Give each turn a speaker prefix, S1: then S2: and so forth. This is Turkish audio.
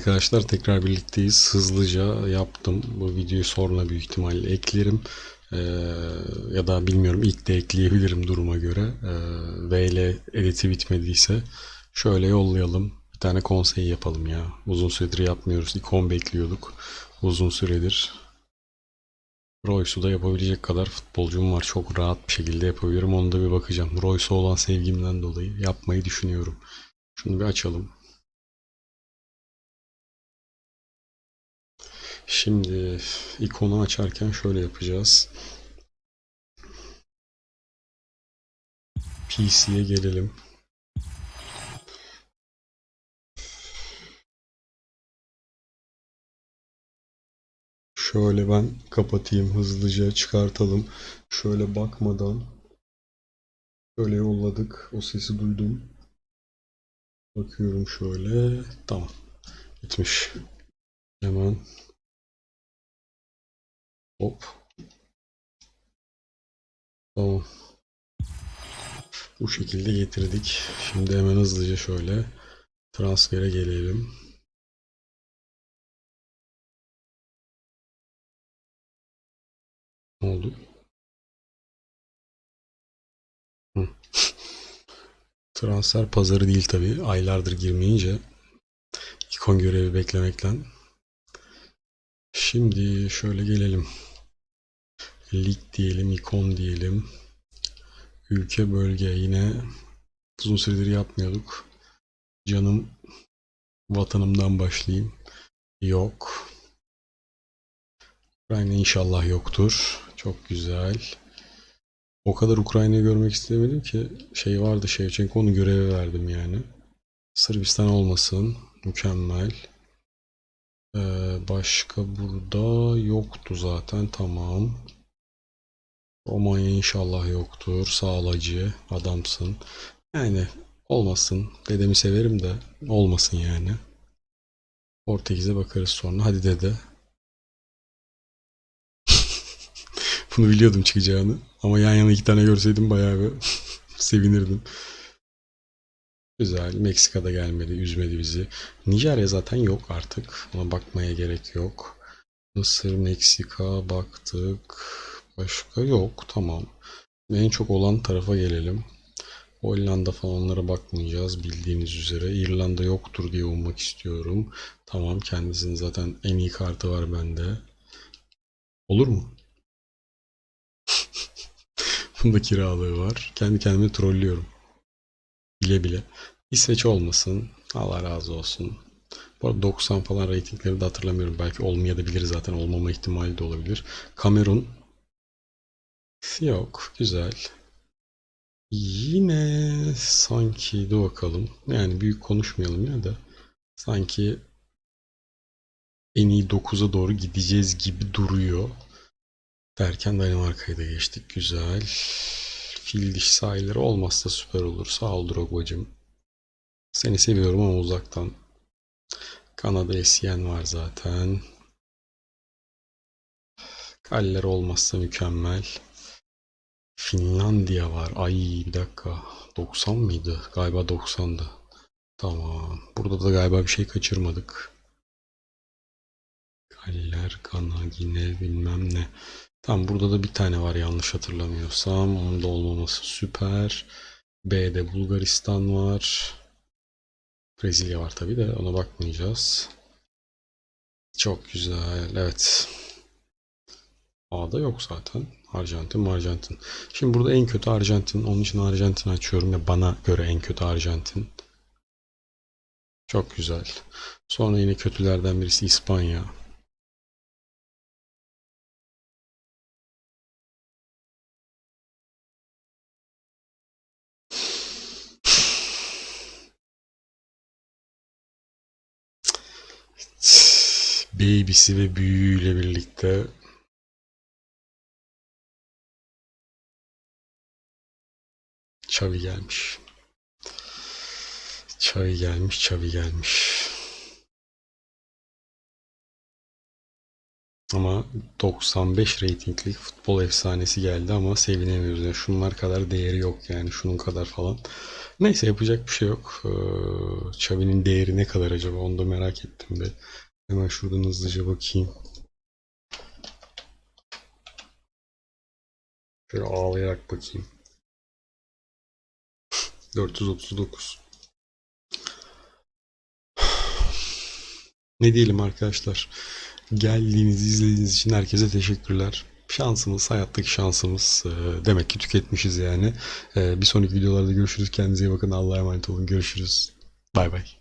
S1: Arkadaşlar tekrar birlikteyiz. Hızlıca yaptım. Bu videoyu sonra büyük ihtimalle eklerim. Ee, ya da bilmiyorum ilk de ekleyebilirim duruma göre. Ee, VL editi bitmediyse şöyle yollayalım. Bir tane konsey yapalım ya. Uzun süredir yapmıyoruz. İkon bekliyorduk. Uzun süredir. Royce'u da yapabilecek kadar futbolcum var. Çok rahat bir şekilde yapabilirim. Onu da bir bakacağım. Royce'a olan sevgimden dolayı yapmayı düşünüyorum. Şunu bir açalım. Şimdi ikonu açarken şöyle yapacağız. PC'ye gelelim. Şöyle ben kapatayım hızlıca çıkartalım. Şöyle bakmadan şöyle yolladık. O sesi duydum. Bakıyorum şöyle. Tamam. Gitmiş. Hemen Hop. Tamam. Bu şekilde getirdik. Şimdi hemen hızlıca şöyle transfere gelelim. Ne oldu? Transfer pazarı değil tabii. Aylardır girmeyince ikon görevi beklemekle. Şimdi şöyle gelelim. Lig diyelim, ikon diyelim. Ülke, bölge yine uzun süredir yapmıyorduk. Canım vatanımdan başlayayım. Yok. Ukrayna inşallah yoktur. Çok güzel. O kadar Ukrayna'yı görmek istemedim ki şey vardı Şevçenko'nun görevi verdim yani. Sırbistan olmasın. Mükemmel. Ee, başka burada yoktu zaten. Tamam. Romanya inşallah yoktur. Sağlacı adamsın. Yani olmasın. Dedemi severim de olmasın yani. Portekiz'e bakarız sonra. Hadi dede. Bunu biliyordum çıkacağını. Ama yan yana iki tane görseydim bayağı bir sevinirdim. Güzel. Meksika'da gelmedi. Üzmedi bizi. Nijerya zaten yok artık. Ona bakmaya gerek yok. Mısır, Meksika baktık. Başka yok. Tamam. En çok olan tarafa gelelim. Hollanda falan onlara bakmayacağız bildiğiniz üzere. İrlanda yoktur diye ummak istiyorum. Tamam kendisinin zaten en iyi kartı var bende. Olur mu? Bunda kiralığı var. Kendi kendime trollüyorum. Bile bile. İsveç olmasın. Allah razı olsun. Bu arada 90 falan reytingleri de hatırlamıyorum. Belki olmayabilir zaten. Olmama ihtimali de olabilir. Kamerun Yok. Güzel. Yine sanki de bakalım. Yani büyük konuşmayalım ya da sanki en iyi 9'a doğru gideceğiz gibi duruyor. Derken Danimarka'yı da geçtik. Güzel. Fil diş sahilleri olmazsa süper olur. Sağ ol Drogba'cığım. Seni seviyorum ama uzaktan. Kanada Esyen var zaten. Galler olmazsa mükemmel. Finlandiya var. Ay bir dakika. 90 mıydı? Galiba 90'dı. Tamam. Burada da galiba bir şey kaçırmadık. Galler, Gana, Gine bilmem ne. Tamam burada da bir tane var yanlış hatırlamıyorsam. Onun da olmaması süper. B'de Bulgaristan var. Brezilya var tabi de ona bakmayacağız. Çok güzel. Evet. A'da yok zaten. Arjantin, Arjantin. Şimdi burada en kötü Arjantin. Onun için Arjantin açıyorum ya bana göre en kötü Arjantin. Çok güzel. Sonra yine kötülerden birisi İspanya. Baby'si ve büyüğüyle birlikte Xavi gelmiş. Xavi gelmiş, Xavi gelmiş. Ama 95 reytinglik futbol efsanesi geldi ama sevinemiyoruz. Yani şunlar kadar değeri yok yani şunun kadar falan. Neyse yapacak bir şey yok. Ee, Xavi'nin değeri ne kadar acaba onu da merak ettim de. Hemen şuradan hızlıca bakayım. Şöyle ağlayarak bakayım. 439. Ne diyelim arkadaşlar? Geldiğiniz, izlediğiniz için herkese teşekkürler. Şansımız, hayattaki şansımız. e, demek ki tüketmişiz yani. E, bir sonraki videolarda görüşürüz. Kendinize iyi bakın. Allah'a emanet olun. Görüşürüz. Bay bay.